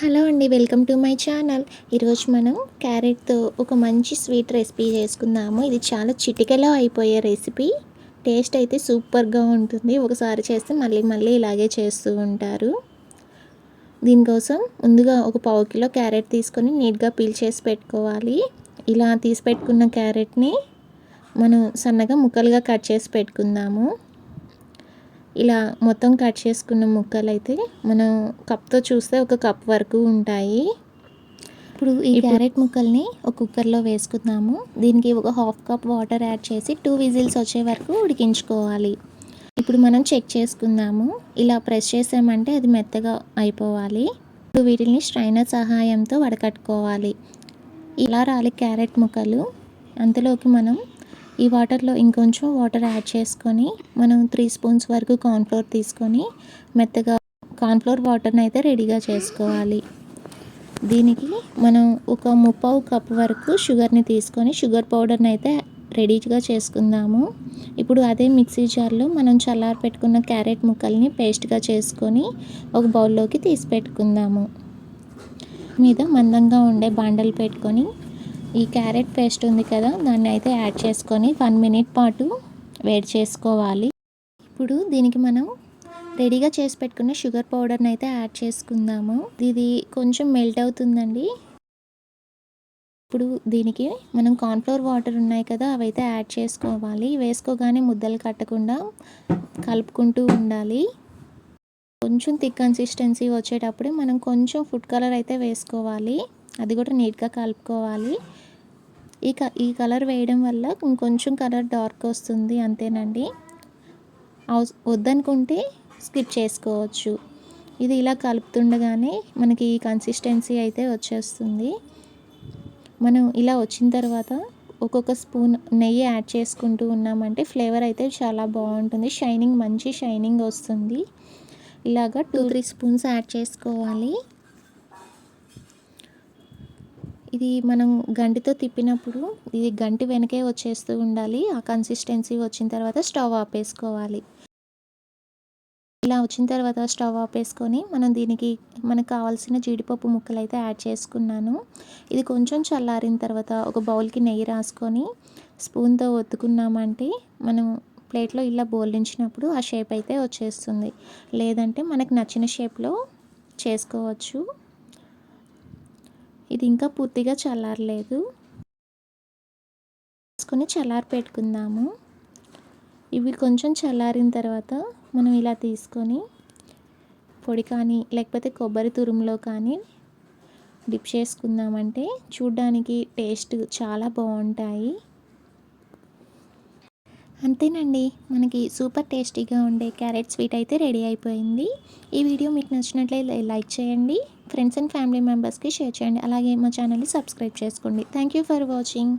Hello అండి welcome to my channel. ఈరోజు మనం క్యారెట్తో ఒక మంచి స్వీట్ రెసిపీ చేసుకుందాము. ఇది చాలా చిటికలో అయిపోయే రెసిపీ. టేస్ట్ అయితే సూపర్గా ఉంటుంది. ఒకసారి చేస్తే మళ్ళీ మళ్ళీ ఇలాగే చేస్తూ ఉంటారు. దీనికోసం ముందుగా ఒక పావు కిలో క్యారెట్ తీసుకొని నీట్గా పీల్ చేసి పెట్టుకోవాలి. ఇలా తీసి పెట్టుకున్న క్యారెట్ని మనం సన్నగా ముక్కలుగా కట్ చేసి పెట్టుకుందాము. ఇలా మొత్తం కట్ చేసుకున్న ముక్కలు అయితే మనం కప్తో చూస్తే ఒక కప్ వరకు ఉంటాయి. ఇప్పుడు ఈ క్యారెట్ ముక్కల్ని ఒక కుక్కర్లో వేసుకుందాము. దీనికి ఒక హాఫ్ కప్ వాటర్ యాడ్ చేసి టూ విజిల్స్ వచ్చే వరకు ఉడికించుకోవాలి. ఇప్పుడు మనం చెక్ చేసుకుందాము. ఇలా ప్రెస్ చేసామంటే అది మెత్తగా అయిపోవాలి. ఇప్పుడు వీటిని స్ట్రైనర్ సహాయంతో వడకట్టుకోవాలి. ఇలా రాలి క్యారెట్ ముక్కలు. అంతలోకి మనం ఈ వాటర్లో ఇంకొంచెం వాటర్ యాడ్ చేసుకొని మనం త్రీ స్పూన్స్ వరకు కార్న్ఫ్లోర్ తీసుకొని మెత్తగా కార్న్ఫ్లోర్ వాటర్ని అయితే రెడీగా చేసుకోవాలి. దీనికి మనం ఒక ముప్పావు కప్ వరకు షుగర్ని తీసుకొని షుగర్ పౌడర్ని అయితే రెడీగా చేసుకుందాము. ఇప్పుడు అదే మిక్సీ జార్లో మనం చల్లారి పెట్టుకున్న క్యారెట్ ముక్కల్ని పేస్ట్గా చేసుకొని ఒక బౌల్లోకి తీసి పెట్టుకుందాము. మీద మందంగా ఉండే బాండలు పెట్టుకొని ఈ క్యారెట్ పేస్ట్ ఉంది కదా దాన్ని అయితే యాడ్ చేసుకొని వన్ మినిట్ పాటు వేడి చేసుకోవాలి. ఇప్పుడు దీనికి మనం రెడీగా చేసి పెట్టుకున్న షుగర్ పౌడర్ని అయితే యాడ్ చేసుకుందాము. ఇది కొంచెం మెల్ట్ అవుతుందండి. ఇప్పుడు దీనికి మనం కార్న్ఫ్లోర్ వాటర్ ఉన్నాయి కదా అవైతే యాడ్ చేసుకోవాలి. వేసుకోగానే ముద్దలు కట్టకుండా కలుపుకుంటూ ఉండాలి. కొంచెం థిక్ కన్సిస్టెన్సీ వచ్చేటప్పుడు మనం కొంచెం ఫుడ్ కలర్ అయితే వేసుకోవాలి. అది కూడా నీట్గా కలుపుకోవాలి. ఈ క ఈ కలర్ వేయడం వల్ల ఇంకొంచెం కలర్ డార్క్ వస్తుంది అంతేనండి. వద్దనుకుంటే స్కిప్ చేసుకోవచ్చు. ఇది ఇలా కలుపుతుండగానే మనకి ఈ కన్సిస్టెన్సీ అయితే వచ్చేస్తుంది. మనం ఇలా వచ్చిన తర్వాత ఒక్కొక్క స్పూన్ నెయ్యి యాడ్ చేసుకుంటూ ఉన్నామంటే ఫ్లేవర్ అయితే చాలా బాగుంటుంది. షైనింగ్ మంచి షైనింగ్ వస్తుంది. ఇలాగ టూ త్రీ స్పూన్స్ యాడ్ చేసుకోవాలి. ఇది మనం గంటితో తిప్పినప్పుడు ఇది గంటి వెనకే వచ్చేస్తూ ఉండాలి. ఆ కన్సిస్టెన్సీ వచ్చిన తర్వాత స్టవ్ ఆపేసుకోవాలి. ఇలా వచ్చిన తర్వాత స్టవ్ ఆపేసుకొని మనం దీనికి మనకు కావాల్సిన జీడిపప్పు ముక్కలు అయితే యాడ్ చేసుకున్నాను. ఇది కొంచెం చల్లారిన తర్వాత ఒక బౌల్కి నెయ్యి రాసుకొని స్పూన్తో ఒత్తుకున్నామంటే మనం ప్లేట్లో ఇలా బోల్డించినప్పుడు ఆ షేప్ అయితే వచ్చేస్తుంది. లేదంటే మనకు నచ్చిన షేప్లో చేసుకోవచ్చు. ఇది ఇంకా పూర్తిగా చల్లారలేదు. వేసుకొని చల్లారి పెట్టుకుందాము. ఇవి కొంచెం చల్లారిన తర్వాత మనం ఇలా తీసుకొని పొడి కానీ లేకపోతే కొబ్బరి తురుములో కానీ డిప్ చేసుకుందామంటే చూడ్డానికి టేస్ట్ చాలా బాగుంటాయి. అంతేనండి. మనకి సూపర్ టేస్టీగా ఉండే క్యారెట్ స్వీట్ అయితే రెడీ అయిపోయింది. ఈ వీడియో మీకు నచ్చినట్లయితే లైక్ చేయండి. ఫ్రెండ్స్ అండ్ ఫ్యామిలీ మెంబర్స్కి షేర్ చేయండి. అలాగే మా ఛానల్ని సబ్స్క్రైబ్ చేసుకోండి. Thank you for watching.